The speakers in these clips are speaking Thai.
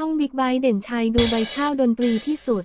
ช่องบิ๊กไบเด่นชัยดูใบข้าวดนตรีที่สุด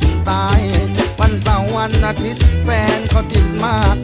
ถึงตาย วันเสาร์วันอาทิตย์แฟนเขาติดมาก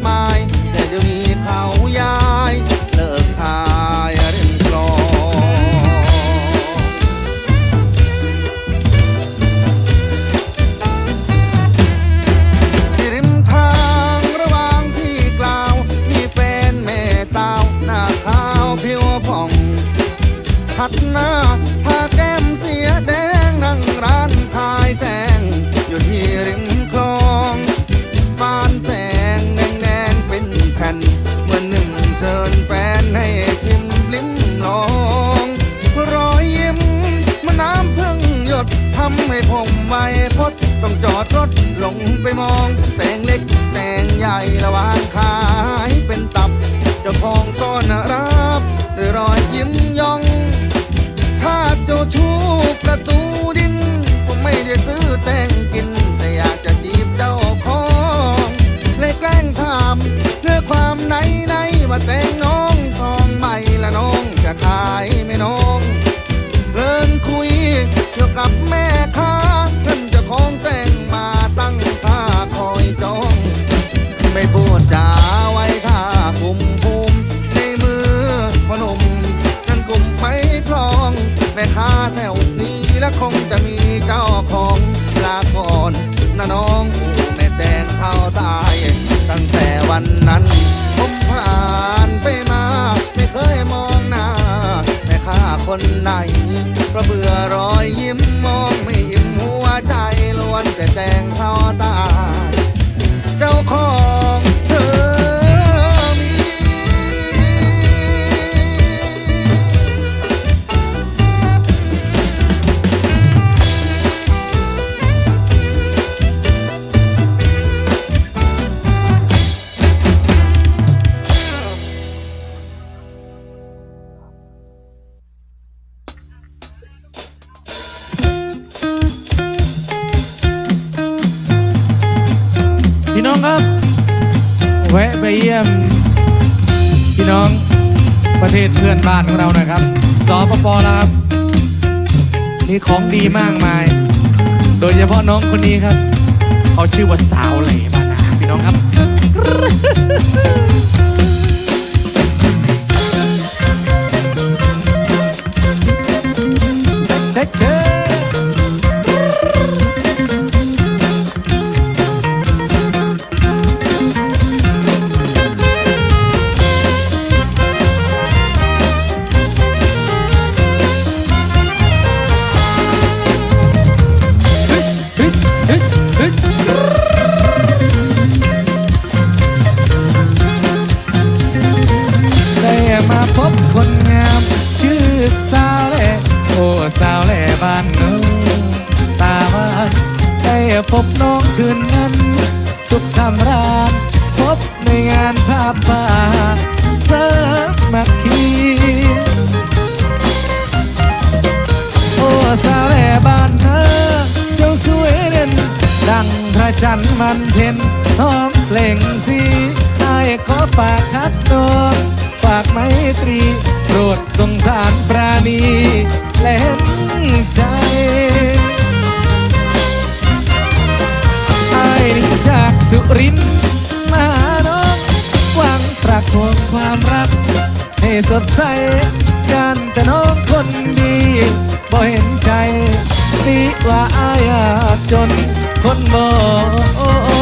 หูไ nine. น้องครับแวะไปเยี่ยมพี่น้องประเทศเพื่อนบ้านของเราหน่อยครับสปปรับมีของดีมากมาย โดยเฉพาะน้องคนนี้ครับ เขาชื่อว่าสาวเหล่บ้านานภาพป่าสามัคคีโอ้สาวแลบ้านเธอเจ้าสวยเด่นดังพระจันทร์มันเพ็นหอมเปล่งสีไอ้ขอปากคันอนฝากไมตรีโปรดสงสารปราณีเล่นใจไอ้จากสุรินทร์ ของความรัก ให้สดใสกันแต่น้องคนดีบ่เห็นใจตีว่าอายากจนคนบอ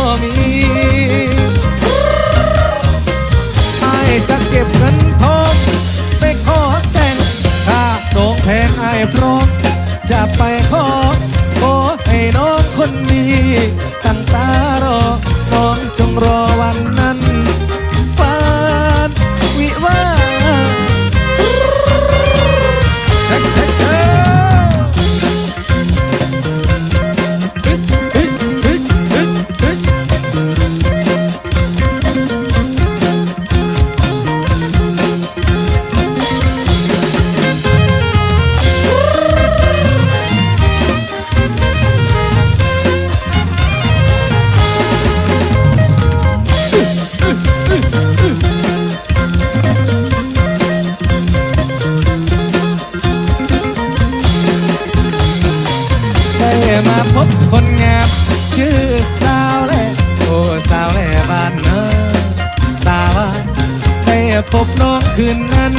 น้องคืนนั้น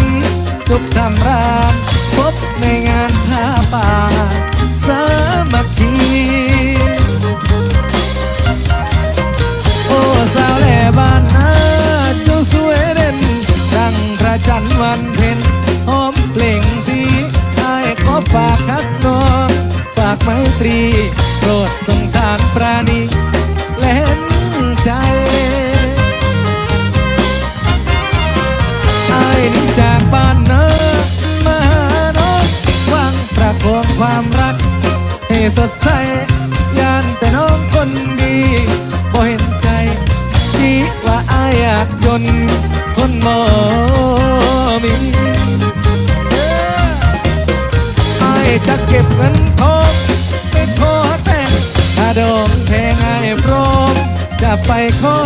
สุขสำราญพบในงานผ้าป่า สามัคคีโอ้สาวแหล่บ้านนาเจ้าสวยเด่นดังพระจันทร์วันเพ็ญหอมเปล่งสีไอ้ายก็ฝากคักน้องฝากไมตรีโปรดสงสารปราณี สดใสยานแต่น้องคนดีบ่เห็นใจที่ว่าอายอยากจนทนบ่มีเอ้ออายจะเก็บเงินทองไปขอแต่งถ้าดองแพงอายพร้อมจะไปขอ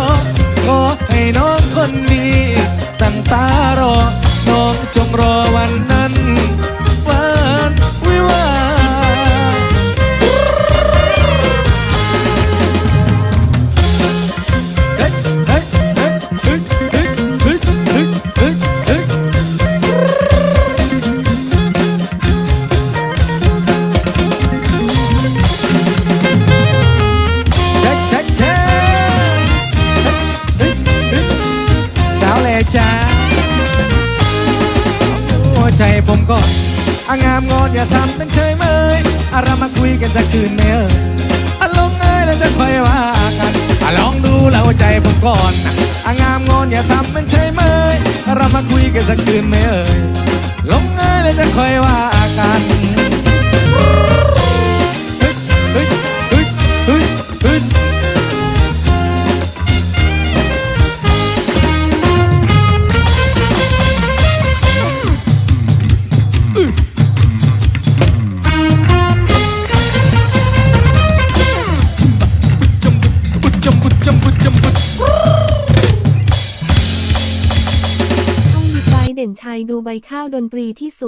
ขอให้น้องคนดีตั้งตารอ น้องจงรอวันนั้น ใจผมก็อางามงอนอย่าทำเป็นเฉยเมยอารามาคุยกันสักคืนไหมเอ่ยอาลงเอ้ยแล้วจะค่อยว่ากันอาลองดูแล้วใจผมก่อนอางามงอนอย่าทำเป็นเฉยเมยอารามาคุยกันสักคืนไหมเอ่ยลงเอ้ยแล้วจะค่อยว่ากัน ดูใบข้าวดนตรีที่สุด